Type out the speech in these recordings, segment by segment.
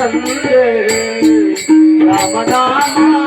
చంద్రే Rama Rama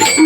Thank you.